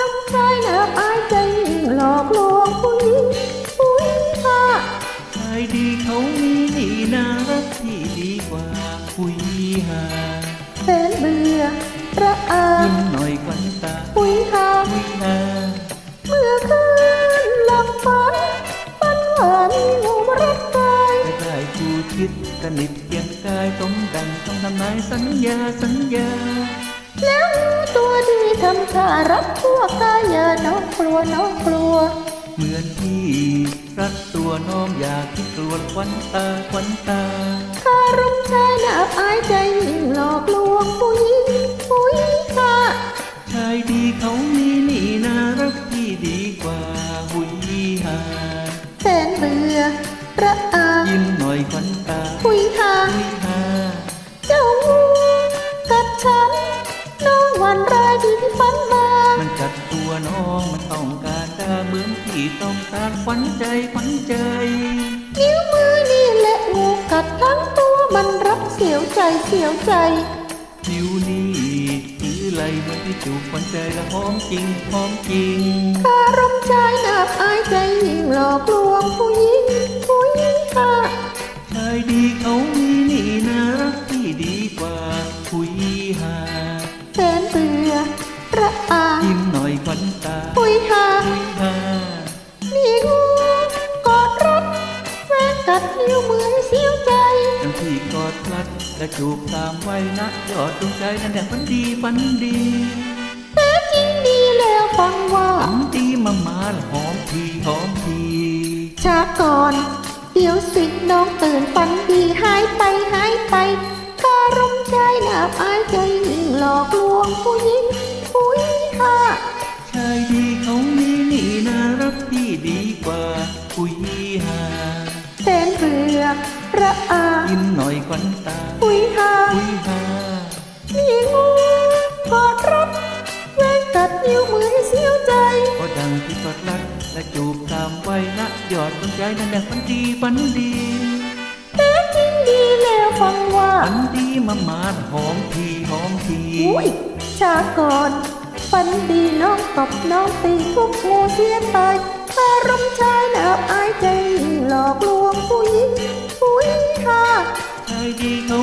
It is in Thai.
รมชายนับอายใจยิ่งหลอกลวงผู้หญิงผู้หญิงค่ะชายดีเขามีนี่นารักที่ดีกว่าคุยหาแสนเบื่อระอายิ้มหน่อยควันตาผู้หญิงค่ะคุยหาเมื่อคืนหลับฝันฝันว่ามีงูมารัดกายไม่ได้คู่คิดสนิทเคียงกายสมดังต้องทำนายสัญญาสัญญา แล้วงูตัวดีทำท่ารับทั่วกายอย่าน้องกลัวน้องกลัว เหมือนพี่รักตัวน้องอยากคิดกลัวควันตาควันตาคารมชายนับอายใจยิ่งหลอกลวงผู้หญิงผู้หญิงค่ะชายดีเขามีนี่นารักที่ดีกว่าหุยหาแสนเบื่อระอายิ้มหน่อยควันตาผู้หญิงค่ะหุยหา ตัวน้องมันต้องการดาเหมือนที่ต้องการขวัญใจขวัญใจ นิ้วมือนี่แหละงูกัดทั้งตัวมันรับเสียวใจเสียวใจผิวนี้ถือไหลเหมือนที่จูบขวัญใจและหอมจริงหอมจริงคารมชายนับอายใจยิ่งหลอกลวงผู้หญิงผู้หญิงค่ะชายดีเขามีนี่นา หน่อยขวัญตาผู้หญิงค่ะหุยหานี่งูกอดรัดแม่กัดนิ้วมือให้เสียวใจดังที่กอดพลัดและจูบตามไว้นะยอดดวงใจนั่นแหละฝันดีฝันดีแต่จริงดีแล้วฟังว่าฝันดีมามาละหอมทีหอมทีชาก่อน เดี๋ยวสิน้องตื่นฝันดีหายไปหายไปคารมชายนับอายใจยิ่งหลอกลวงผู้หญิง ดีกว่าคุยหาแสนเบื่อระอายิ้มหน่อยควันตาผู้หญิงค่ะคุยหานี่งูกอดรัดแม่กัดนิ้วมือให้เสียวใจก็ดังที่กอดรัดและจูบตามไว้นะยอดดวงใจนั่นแหละฝันดีฝันดีแต่จริงดีแล้วฟังว่าฝันดีมามาละหอมทีหอมทีอุ้ยชาก่อน ฝันดีน้องตบน้องตีทุกงูเสียตายคารมชายนับอายใจหลอกลวงผู้หญิงผู้หญิงค่ะชายดีเขา